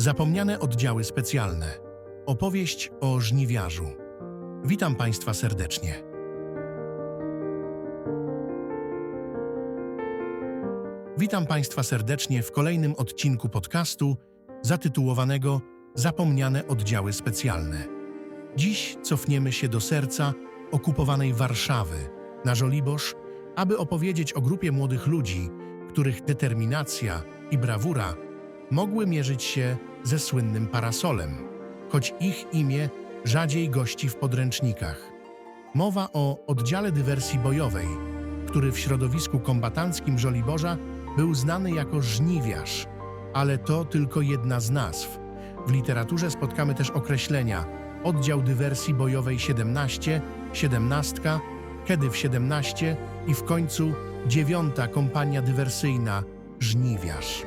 Zapomniane oddziały specjalne. Opowieść o żniwiarzu. Witam Państwa serdecznie. Witam Państwa serdecznie w kolejnym odcinku podcastu zatytułowanego Zapomniane oddziały specjalne. Dziś cofniemy się do serca okupowanej Warszawy, na Żoliborz, aby opowiedzieć o grupie młodych ludzi, których determinacja i brawura mogły mierzyć się ze słynnym parasolem, choć ich imię rzadziej gości w podręcznikach. Mowa o oddziale dywersji bojowej, który w środowisku kombatanckim Żoliborza był znany jako żniwiarz, ale to tylko jedna z nazw. W literaturze spotkamy też określenia oddział dywersji bojowej 17, 17, kiedy w 17 i w końcu dziewiąta kompania dywersyjna żniwiarz.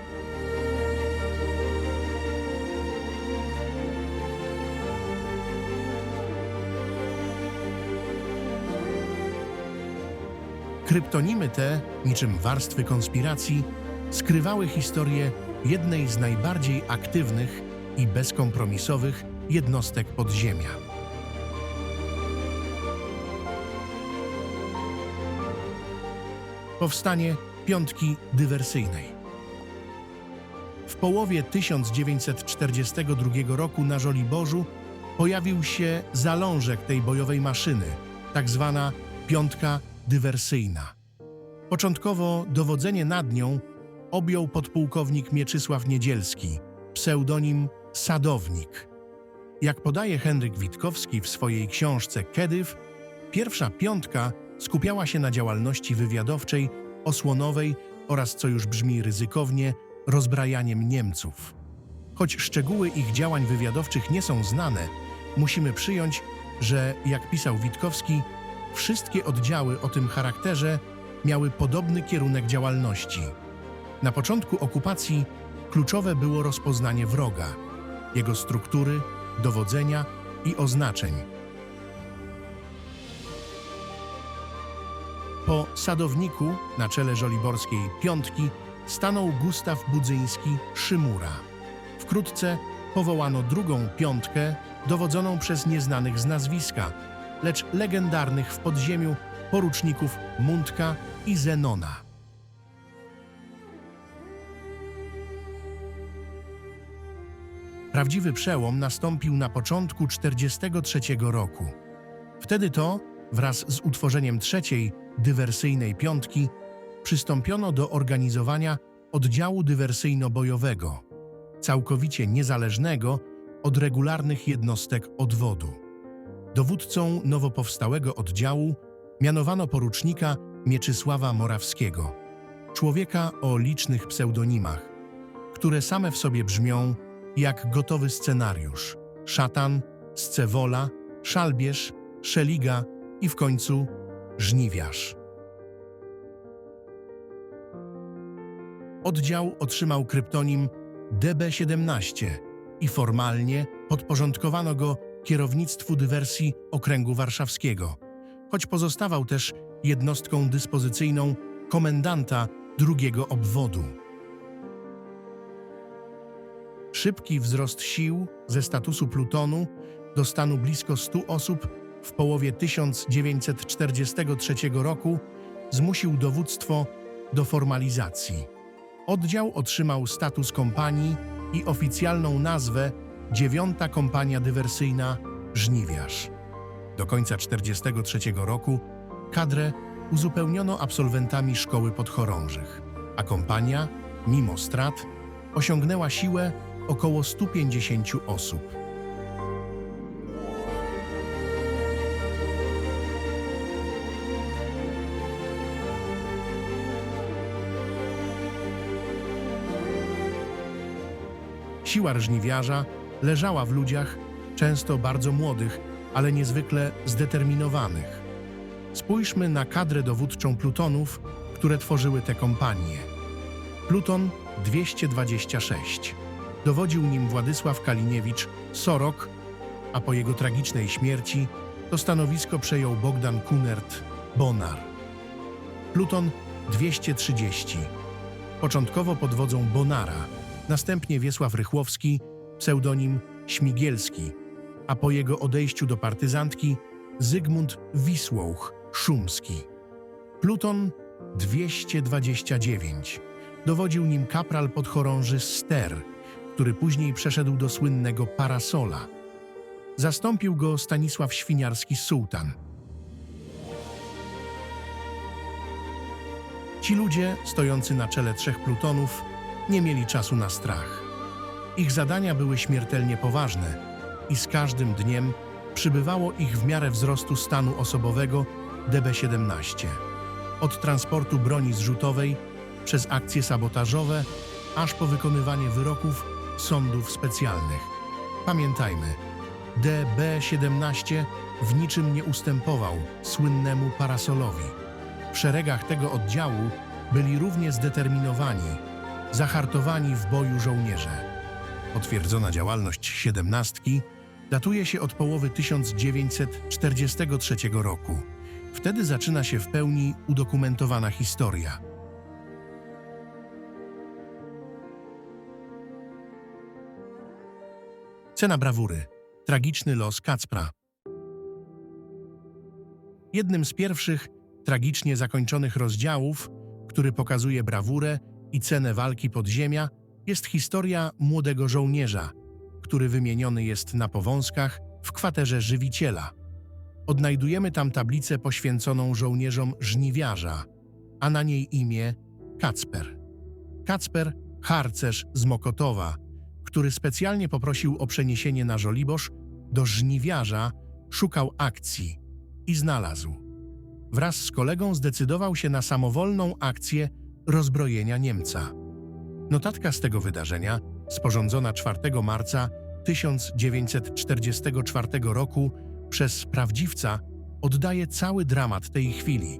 Kryptonimy te, niczym warstwy konspiracji, skrywały historię jednej z najbardziej aktywnych i bezkompromisowych jednostek podziemia. Powstanie Piątki Dywersyjnej. W połowie 1942 roku na Żoliborzu pojawił się zalążek tej bojowej maszyny, tak zwana Piątka. Początkowo dowodzenie nad nią objął podpułkownik Mieczysław Niedzielski, pseudonim Sadownik. Jak podaje Henryk Witkowski w swojej książce Kedyw, pierwsza piątka skupiała się na działalności wywiadowczej, osłonowej oraz, co już brzmi ryzykownie, rozbrajaniem Niemców. Choć szczegóły ich działań wywiadowczych nie są znane, musimy przyjąć, że, jak pisał Witkowski, wszystkie oddziały o tym charakterze miały podobny kierunek działalności. Na początku okupacji kluczowe było rozpoznanie wroga, jego struktury, dowodzenia i oznaczeń. Po sadowniku na czele żoliborskiej piątki stanął Gustaw Budzyński Szymura. Wkrótce powołano drugą piątkę dowodzoną przez nieznanych z nazwiska, lecz legendarnych w podziemiu poruczników Mundka i Zenona. Prawdziwy przełom nastąpił na początku 1943 roku. Wtedy to, wraz z utworzeniem trzeciej dywersyjnej piątki, przystąpiono do organizowania oddziału dywersyjno-bojowego, całkowicie niezależnego od regularnych jednostek odwodu. Dowódcą nowo powstałego oddziału mianowano porucznika Mieczysława Morawskiego, człowieka o licznych pseudonimach, które same w sobie brzmią jak gotowy scenariusz: szatan, scewola, szalbierz, szeliga i w końcu żniwiarz. Oddział otrzymał kryptonim DB-17 i formalnie podporządkowano go kierownictwu dywersji Okręgu Warszawskiego, choć pozostawał też jednostką dyspozycyjną komendanta drugiego obwodu. Szybki wzrost sił ze statusu plutonu do stanu blisko 100 osób w połowie 1943 roku zmusił dowództwo do formalizacji. Oddział otrzymał status kompanii i oficjalną nazwę Dziewiąta Kompania Dywersyjna Żniwiarz. Do końca 1943 roku kadrę uzupełniono absolwentami szkoły podchorążych, a kompania, mimo strat, osiągnęła siłę około 150 osób. Siła żniwiarza leżała w ludziach, często bardzo młodych, ale niezwykle zdeterminowanych. Spójrzmy na kadrę dowódczą plutonów, które tworzyły te kompanie. Pluton 226. Dowodził nim Władysław Kaliniewicz Sorok, a po jego tragicznej śmierci to stanowisko przejął Bogdan Kunert Bonar. Pluton 230. Początkowo pod wodzą Bonara, następnie Wiesław Rychłowski pseudonim Śmigielski, a po jego odejściu do partyzantki Zygmunt Wisłoch Szumski. Pluton 229. Dowodził nim kapral podchorąży Ster, który później przeszedł do słynnego Parasola. Zastąpił go Stanisław Świniarski Sułtan. Ci ludzie, stojący na czele trzech plutonów, nie mieli czasu na strach. Ich zadania były śmiertelnie poważne i z każdym dniem przybywało ich w miarę wzrostu stanu osobowego DB-17. Od transportu broni zrzutowej, przez akcje sabotażowe, aż po wykonywanie wyroków sądów specjalnych. Pamiętajmy, DB-17 w niczym nie ustępował słynnemu parasolowi. W szeregach tego oddziału byli równie zdeterminowani, zahartowani w boju żołnierze. Potwierdzona działalność siedemnastki datuje się od połowy 1943 roku. Wtedy zaczyna się w pełni udokumentowana historia. Cena brawury. Tragiczny los Kacpra. Jednym z pierwszych tragicznie zakończonych rozdziałów, który pokazuje brawurę i cenę walki podziemia, jest historia młodego żołnierza, który wymieniony jest na powązkach w kwaterze żywiciela. Odnajdujemy tam tablicę poświęconą żołnierzom żniwiarza, a na niej imię Kacper. Kacper, harcerz z Mokotowa, który specjalnie poprosił o przeniesienie na Żoliborz, do żniwiarza szukał akcji i znalazł. Wraz z kolegą zdecydował się na samowolną akcję rozbrojenia Niemca. Notatka z tego wydarzenia, sporządzona 4 marca 1944 roku przez prawdziwca, oddaje cały dramat tej chwili.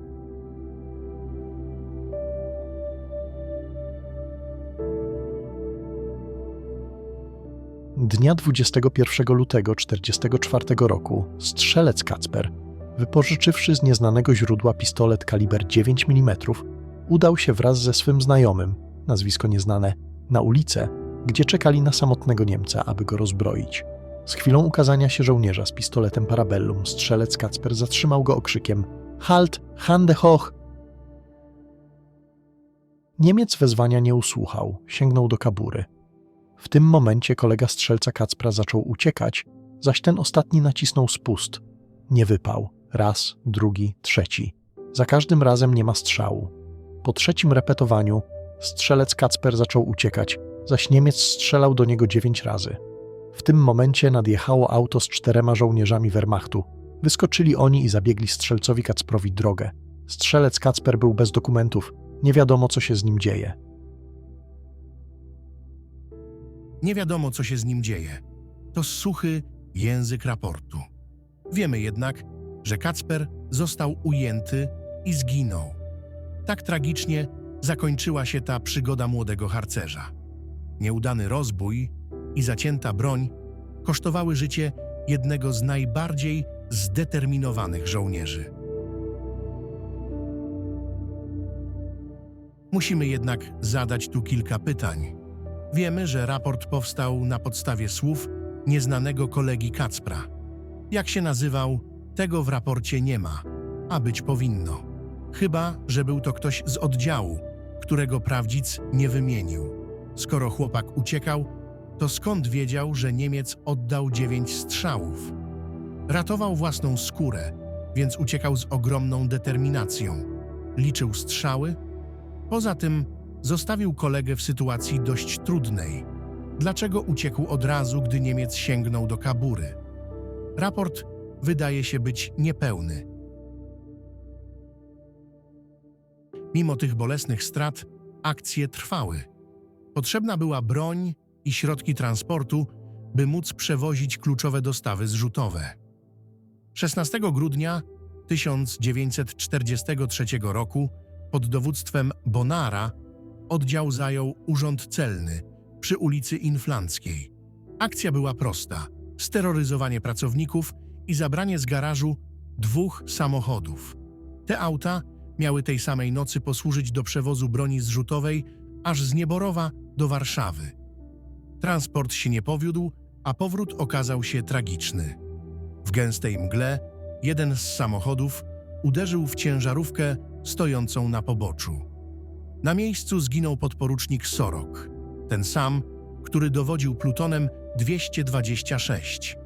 Dnia 21 lutego 1944 roku strzelec Kacper, wypożyczywszy z nieznanego źródła pistolet kaliber 9 mm, udał się wraz ze swym znajomym, nazwisko nieznane, na ulicę, gdzie czekali na samotnego Niemca, aby go rozbroić. Z chwilą ukazania się żołnierza z pistoletem parabellum, strzelec Kacper zatrzymał go okrzykiem Halt, Hande hoch! Niemiec wezwania nie usłuchał, sięgnął do kabury. W tym momencie kolega strzelca Kacpra zaczął uciekać, zaś ten ostatni nacisnął spust. Nie wypał. Raz, drugi, trzeci. Za każdym razem nie ma strzału. Po trzecim repetowaniu strzelec Kacper zaczął uciekać, zaś Niemiec strzelał do niego dziewięć razy. W tym momencie nadjechało auto z czterema żołnierzami Wehrmachtu. Wyskoczyli oni i zabiegli strzelcowi Kacprowi drogę. Strzelec Kacper był bez dokumentów. Nie wiadomo, co się z nim dzieje. Nie wiadomo, co się z nim dzieje. To suchy język raportu. Wiemy jednak, że Kacper został ujęty i zginął. Tak tragicznie zakończyła się ta przygoda młodego harcerza. Nieudany rozbój i zacięta broń kosztowały życie jednego z najbardziej zdeterminowanych żołnierzy. Musimy jednak zadać tu kilka pytań. Wiemy, że raport powstał na podstawie słów nieznanego kolegi Kacpra. Jak się nazywał, tego w raporcie nie ma, a być powinno. Chyba, że był to ktoś z oddziału, którego prawdzic nie wymienił. Skoro chłopak uciekał, to skąd wiedział, że Niemiec oddał dziewięć strzałów? Ratował własną skórę, więc uciekał z ogromną determinacją. Liczył strzały? Poza tym zostawił kolegę w sytuacji dość trudnej. Dlaczego uciekł od razu, gdy Niemiec sięgnął do kabury? Raport wydaje się być niepełny. Mimo tych bolesnych strat, akcje trwały. Potrzebna była broń i środki transportu, by móc przewozić kluczowe dostawy zrzutowe. 16 grudnia 1943 roku pod dowództwem Bonara oddział zajął urząd celny przy ulicy Inflanckiej. Akcja była prosta: steroryzowanie pracowników i zabranie z garażu dwóch samochodów. Te auta miały tej samej nocy posłużyć do przewozu broni zrzutowej aż z Nieborowa do Warszawy. Transport się nie powiódł a powrót okazał się tragiczny. W gęstej mgle jeden z samochodów uderzył w ciężarówkę stojącą na poboczu. Na miejscu zginął podporucznik Sorok, ten sam, który dowodził plutonem 226.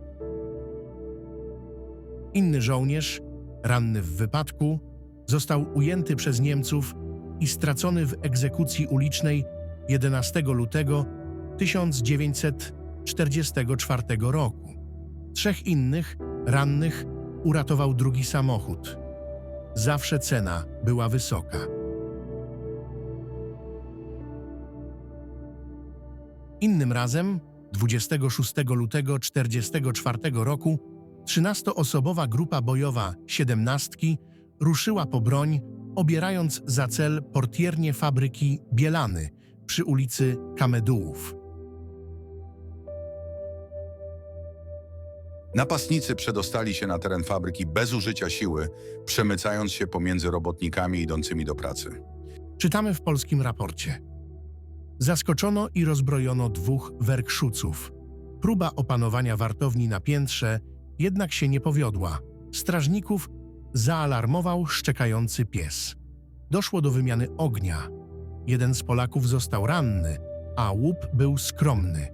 Inny żołnierz, ranny w wypadku, został ujęty przez Niemców i stracony w egzekucji ulicznej 11 lutego 1944 roku. Trzech innych, rannych, uratował drugi samochód. Zawsze cena była wysoka. Innym razem, 26 lutego 1944 roku, 13-osobowa grupa bojowa siedemnastki ruszyła po broń, obierając za cel portiernię fabryki Bielany przy ulicy Kamedułów. Napastnicy przedostali się na teren fabryki bez użycia siły, przemycając się pomiędzy robotnikami idącymi do pracy. Czytamy w polskim raporcie. Zaskoczono i rozbrojono dwóch werkszuców. Próba opanowania wartowni na piętrze jednak się nie powiodła. Strażników zaalarmował szczekający pies. Doszło do wymiany ognia. Jeden z Polaków został ranny, a łup był skromny.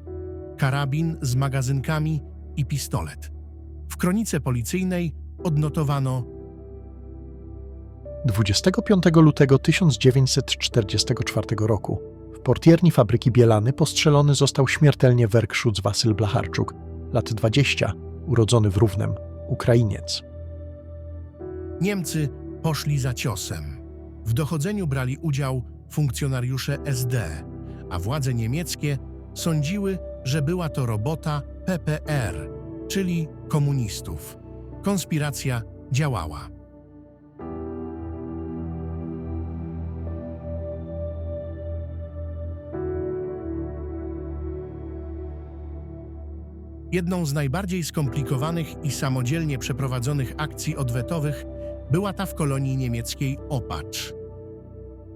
Karabin z magazynkami i pistolet. W kronice policyjnej odnotowano 25 lutego 1944 roku w portierni fabryki Bielany postrzelony został śmiertelnie Werkszuc Wasyl Blacharczuk, lat 20, urodzony w Równem, Ukrainiec. Niemcy poszli za ciosem. W dochodzeniu brali udział funkcjonariusze SD, a władze niemieckie sądziły, że była to robota PPR, czyli komunistów. Konspiracja działała. Jedną z najbardziej skomplikowanych i samodzielnie przeprowadzonych akcji odwetowych była ta w kolonii niemieckiej Opacz.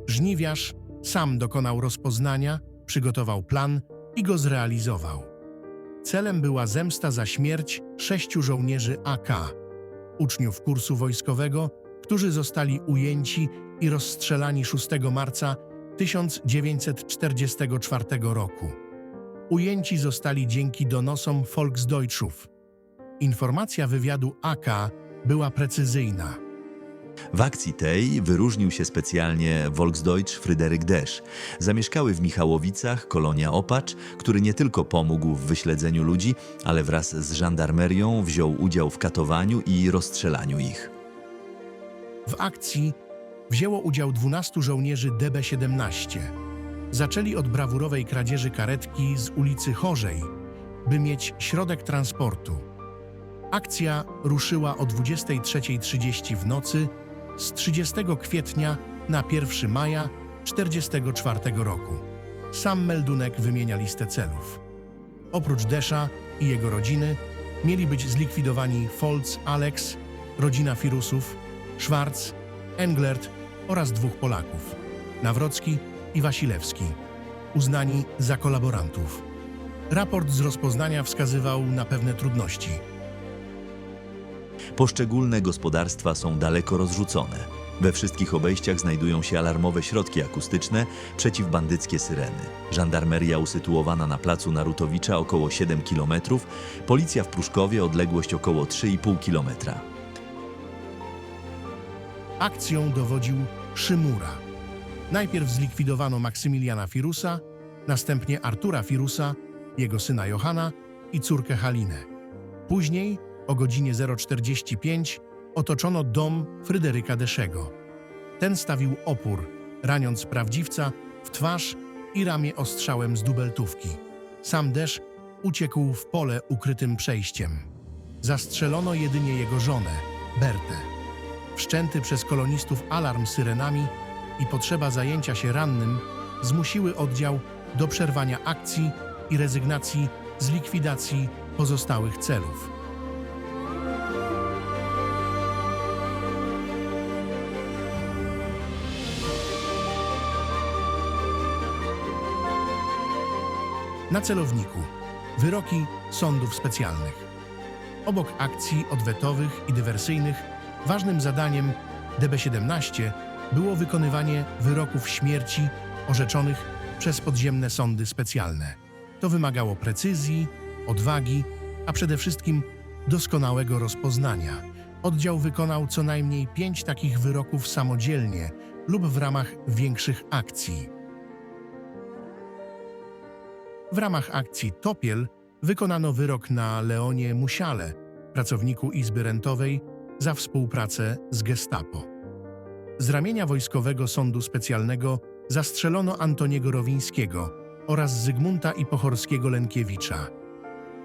Żniwiarz sam dokonał rozpoznania, przygotował plan i go zrealizował. Celem była zemsta za śmierć sześciu żołnierzy AK, uczniów kursu wojskowego, którzy zostali ujęci i rozstrzelani 6 marca 1944 roku. Ujęci zostali dzięki donosom Volksdeutschów. Informacja wywiadu AK była precyzyjna. W akcji tej wyróżnił się specjalnie Volksdeutsch Fryderyk Desz. Zamieszkały w Michałowicach kolonia Opacz, który nie tylko pomógł w wyśledzeniu ludzi, ale wraz z żandarmerią wziął udział w katowaniu i rozstrzelaniu ich. W akcji wzięło udział 12 żołnierzy DB-17. Zaczęli od brawurowej kradzieży karetki z ulicy Chorzej, by mieć środek transportu. Akcja ruszyła o 23.30 w nocy z 30 kwietnia na 1 maja 1944 roku. Sam meldunek wymienia listę celów. Oprócz Desza i jego rodziny mieli być zlikwidowani Foltz Alex, rodzina Firusów, Schwarz, Englert oraz dwóch Polaków, Nawrocki i Wasilewski, uznani za kolaborantów. Raport z rozpoznania wskazywał na pewne trudności. Poszczególne gospodarstwa są daleko rozrzucone. We wszystkich obejściach znajdują się alarmowe środki akustyczne, przeciwbandyckie syreny. Żandarmeria usytuowana na placu Narutowicza około 7 km, policja w Pruszkowie odległość około 3,5 km. Akcją dowodził Szymura. Najpierw zlikwidowano Maksymiliana Firusa, następnie Artura Firusa, jego syna Johana i córkę Halinę. Później, o godzinie 045, otoczono dom Fryderyka Deszego. Ten stawił opór, raniąc prawdziwca w twarz i ramię ostrzałem z dubeltówki. Sam Desz uciekł w pole ukrytym przejściem. Zastrzelono jedynie jego żonę, Bertę. Wszczęty przez kolonistów alarm syrenami i potrzeba zajęcia się rannym zmusiły oddział do przerwania akcji i rezygnacji z likwidacji pozostałych celów. Na celowniku wyroki sądów specjalnych. Obok akcji odwetowych i dywersyjnych, ważnym zadaniem DB-17 było wykonywanie wyroków śmierci orzeczonych przez podziemne sądy specjalne. To wymagało precyzji, odwagi, a przede wszystkim doskonałego rozpoznania. Oddział wykonał co najmniej pięć takich wyroków samodzielnie lub w ramach większych akcji. W ramach akcji Topiel wykonano wyrok na Leonie Musiale, pracowniku Izby Rentowej, za współpracę z Gestapo. Z ramienia Wojskowego Sądu Specjalnego zastrzelono Antoniego Rowińskiego oraz Zygmunta i Pochorskiego Lenkiewicza.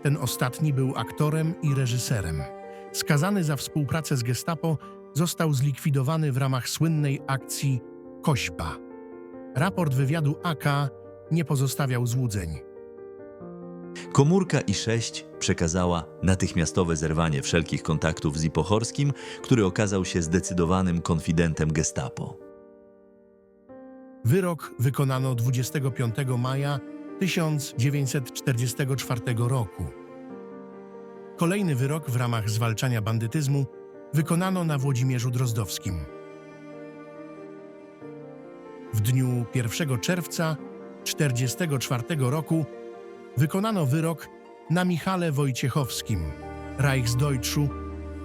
Ten ostatni był aktorem i reżyserem. Skazany za współpracę z Gestapo został zlikwidowany w ramach słynnej akcji Kośba. Raport wywiadu AK nie pozostawiał złudzeń. Komórka I6 przekazała natychmiastowe zerwanie wszelkich kontaktów z Ipochorskim, który okazał się zdecydowanym konfidentem Gestapo. Wyrok wykonano 25 maja 1944 roku. Kolejny wyrok w ramach zwalczania bandytyzmu wykonano na Włodzimierzu Drozdowskim. W dniu 1 czerwca 1944 roku wykonano wyrok na Michale Wojciechowskim, Reichsdeutschu,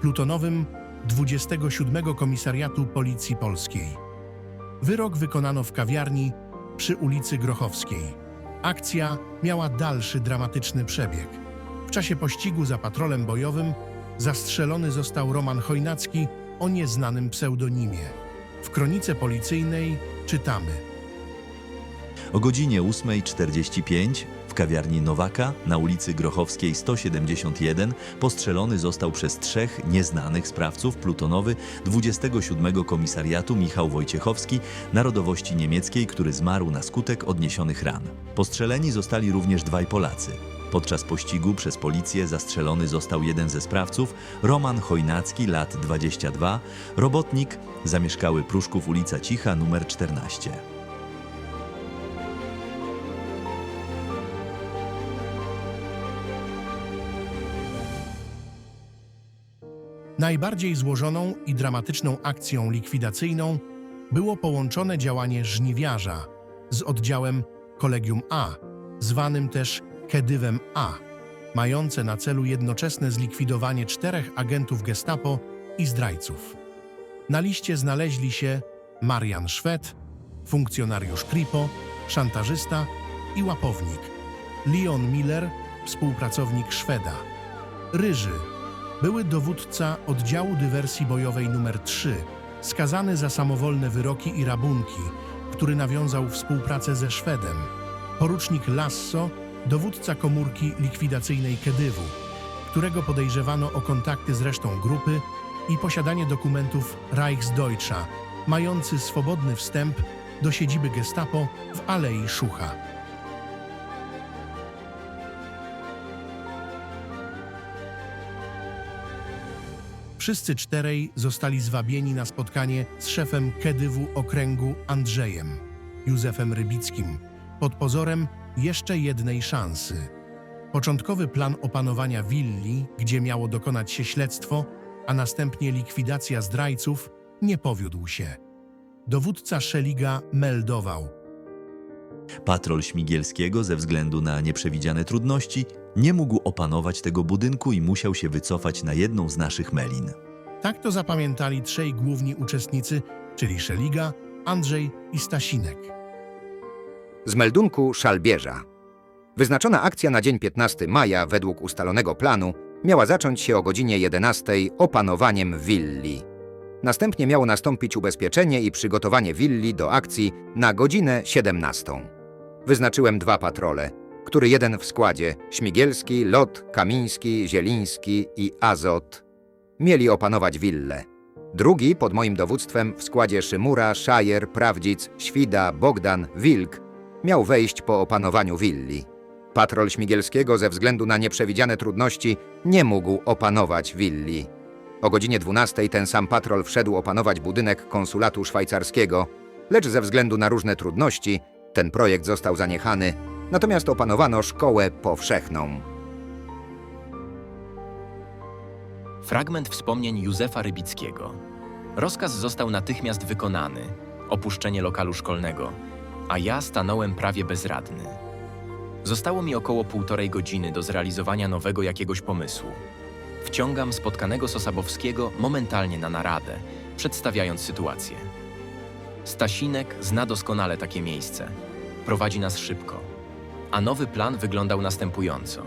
plutonowym 27 Komisariatu Policji Polskiej. Wyrok wykonano w kawiarni przy ulicy Grochowskiej. Akcja miała dalszy dramatyczny przebieg. W czasie pościgu za patrolem bojowym zastrzelony został Roman Chojnacki o nieznanym pseudonimie. W kronice policyjnej czytamy – O godzinie 8.45 w kawiarni Nowaka na ulicy Grochowskiej 171 postrzelony został przez trzech nieznanych sprawców plutonowy 27 Komisariatu Michał Wojciechowski narodowości niemieckiej, który zmarł na skutek odniesionych ran. Postrzeleni zostali również dwaj Polacy. Podczas pościgu przez policję zastrzelony został jeden ze sprawców, Roman Chojnacki, lat 22, robotnik, zamieszkały Pruszków ulica Cicha, numer 14. Najbardziej złożoną i dramatyczną akcją likwidacyjną było połączone działanie żniwiarza z oddziałem Kolegium A, zwanym też Kedywem A, mające na celu jednoczesne zlikwidowanie czterech agentów Gestapo i zdrajców. Na liście znaleźli się Marian Szwed, funkcjonariusz Kripo, szantażysta i łapownik, Leon Miller, współpracownik Szweda, Ryży, były dowódca oddziału dywersji bojowej nr 3, skazany za samowolne wyroki i rabunki, który nawiązał współpracę ze Szwedem. Porucznik Lasso, dowódca komórki likwidacyjnej Kedywu, którego podejrzewano o kontakty z resztą grupy i posiadanie dokumentów Reichsdeutscha, mający swobodny wstęp do siedziby Gestapo w Alei Szucha. Wszyscy czterej zostali zwabieni na spotkanie z szefem Kedywu okręgu Andrzejem, Józefem Rybickim, pod pozorem jeszcze jednej szansy. Początkowy plan opanowania willi, gdzie miało dokonać się śledztwo, a następnie likwidacja zdrajców, nie powiódł się. Dowódca Szeliga meldował – Patrol Śmigielskiego ze względu na nieprzewidziane trudności nie mógł opanować tego budynku i musiał się wycofać na jedną z naszych melin. Tak to zapamiętali trzej główni uczestnicy, czyli Szeliga, Andrzej i Stasinek. Z meldunku Szalbierza. Wyznaczona akcja na dzień 15 maja według ustalonego planu miała zacząć się o godzinie 11 opanowaniem willi. Następnie miało nastąpić ubezpieczenie i przygotowanie willi do akcji na godzinę 17. Wyznaczyłem dwa patrole, który jeden w składzie Śmigielski, Lot, Kamiński, Zieliński i Azot mieli opanować willę. Drugi pod moim dowództwem w składzie Szymura, Szajer, Prawdzic, Świda, Bogdan, Wilk miał wejść po opanowaniu willi. Patrol Śmigielskiego ze względu na nieprzewidziane trudności nie mógł opanować willi. O godzinie 12 ten sam patrol wszedł opanować budynek konsulatu szwajcarskiego, lecz ze względu na różne trudności ten projekt został zaniechany, natomiast opanowano szkołę powszechną. Fragment wspomnień Józefa Rybickiego. Rozkaz został natychmiast wykonany, opuszczenie lokalu szkolnego, a ja stanąłem prawie bezradny. Zostało mi około półtorej godziny do zrealizowania nowego jakiegoś pomysłu. Wciągam spotkanego Sosabowskiego momentalnie na naradę, przedstawiając sytuację. Stasinek zna doskonale takie miejsce. Prowadzi nas szybko. A nowy plan wyglądał następująco.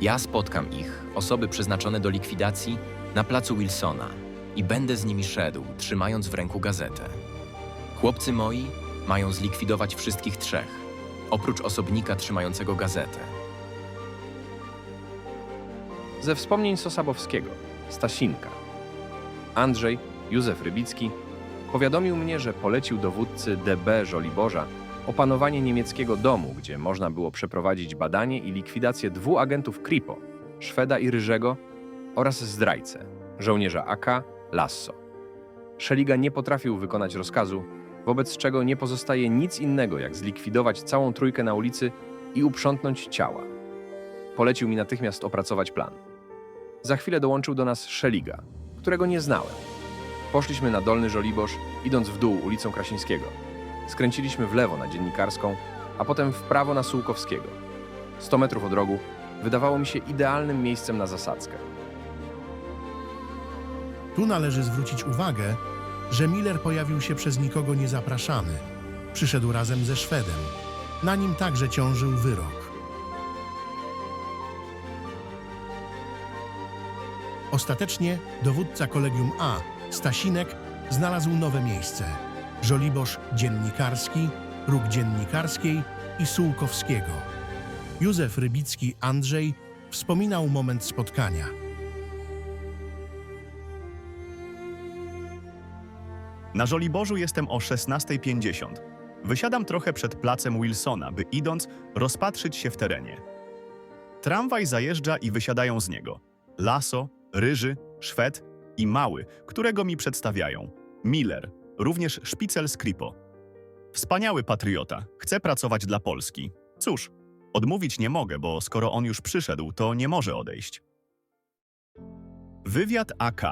Ja spotkam ich, osoby przeznaczone do likwidacji, na placu Wilsona i będę z nimi szedł, trzymając w ręku gazetę. Chłopcy moi mają zlikwidować wszystkich trzech, oprócz osobnika trzymającego gazetę. Ze wspomnień Sosabowskiego, Stasinka. Andrzej, Józef Rybicki, powiadomił mnie, że polecił dowódcy DB Żoliborza opanowanie niemieckiego domu, gdzie można było przeprowadzić badanie i likwidację dwóch agentów Kripo, Szweda i Ryżego oraz zdrajcę, żołnierza AK Lasso. Szeliga nie potrafił wykonać rozkazu, wobec czego nie pozostaje nic innego, jak zlikwidować całą trójkę na ulicy i uprzątnąć ciała. Polecił mi natychmiast opracować plan. Za chwilę dołączył do nas Szeliga, którego nie znałem. Poszliśmy na Dolny Żoliborz, idąc w dół ulicą Krasińskiego. Skręciliśmy w lewo na Dziennikarską, a potem w prawo na Sułkowskiego. 100 metrów od rogu wydawało mi się idealnym miejscem na zasadzkę. Tu należy zwrócić uwagę, że Miller pojawił się przez nikogo niezapraszany. Przyszedł razem ze Szwedem. Na nim także ciążył wyrok. Ostatecznie dowódca Kolegium A, Stasinek, znalazł nowe miejsce. Żoliborz Dziennikarski, Róg Dziennikarskiej i Sułkowskiego. Józef Rybicki Andrzej wspominał moment spotkania. Na Żoliborzu jestem o 16.50. Wysiadam trochę przed placem Wilsona, by idąc rozpatrzyć się w terenie. Tramwaj zajeżdża i wysiadają z niego Laso, Ryży, Szwed i Mały, którego mi przedstawiają. Miller, również szpicel z Kripo. Wspaniały patriota, chce pracować dla Polski. Cóż, odmówić nie mogę, bo skoro on już przyszedł, to nie może odejść. Wywiad AK.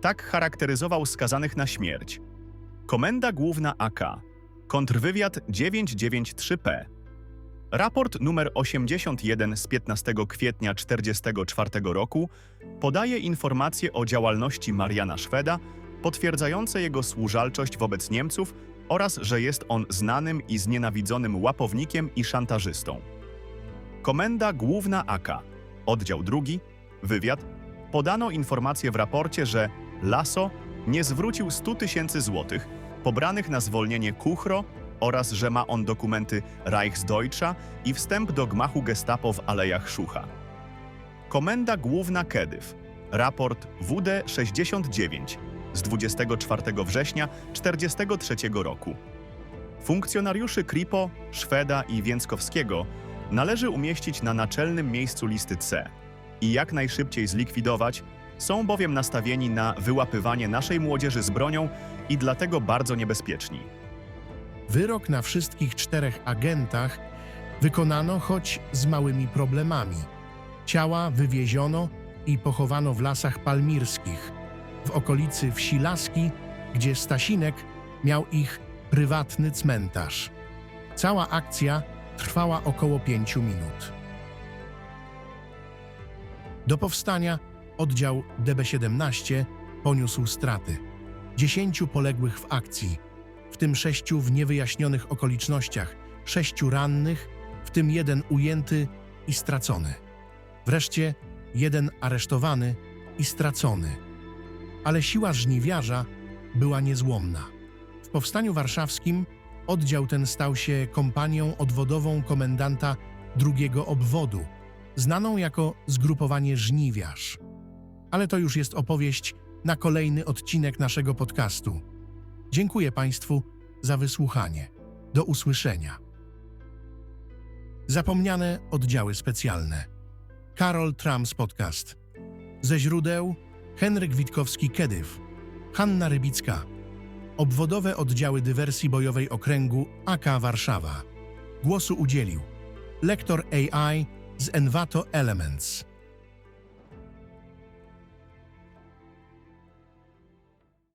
Tak charakteryzował skazanych na śmierć. Komenda Główna AK. Kontrwywiad 993P. Raport numer 81 z 15 kwietnia 1944 roku podaje informacje o działalności Mariana Szweda, potwierdzające jego służalczość wobec Niemców oraz że jest on znanym i znienawidzonym łapownikiem i szantażystą. Komenda Główna AK, oddział drugi, wywiad, podano informację w raporcie, że Lasso nie zwrócił 100 tysięcy złotych pobranych na zwolnienie Kuchro oraz że ma on dokumenty Reichsdeutscha i wstęp do gmachu gestapo w Alejach Szucha. Komenda Główna Kedyw. Raport WD-69 z 24 września 1943 roku. Funkcjonariuszy Kripo, Szweda i Więckowskiego należy umieścić na naczelnym miejscu listy C i jak najszybciej zlikwidować, są bowiem nastawieni na wyłapywanie naszej młodzieży z bronią i dlatego bardzo niebezpieczni. Wyrok na wszystkich czterech agentach wykonano, choć z małymi problemami. Ciała wywieziono i pochowano w lasach palmirskich, w okolicy wsi Laski, gdzie Stasinek miał ich prywatny cmentarz. Cała akcja trwała około pięciu minut. Do powstania oddział DB-17 poniósł straty. Dziesięciu poległych w akcji, w tym sześciu w niewyjaśnionych okolicznościach, sześciu rannych, w tym jeden ujęty i stracony. Wreszcie jeden aresztowany i stracony. Ale siła żniwiarza była niezłomna. W powstaniu warszawskim oddział ten stał się kompanią odwodową komendanta drugiego obwodu, znaną jako zgrupowanie żniwiarz. Ale to już jest opowieść na kolejny odcinek naszego podcastu. Dziękuję Państwu za wysłuchanie. Do usłyszenia. Zapomniane oddziały specjalne. Karol Trams Podcast. Ze źródeł Henryk Witkowski-Kedyw, Hanna Rybicka. Obwodowe oddziały dywersji bojowej okręgu AK Warszawa. Głosu udzielił lektor AI z Envato Elements.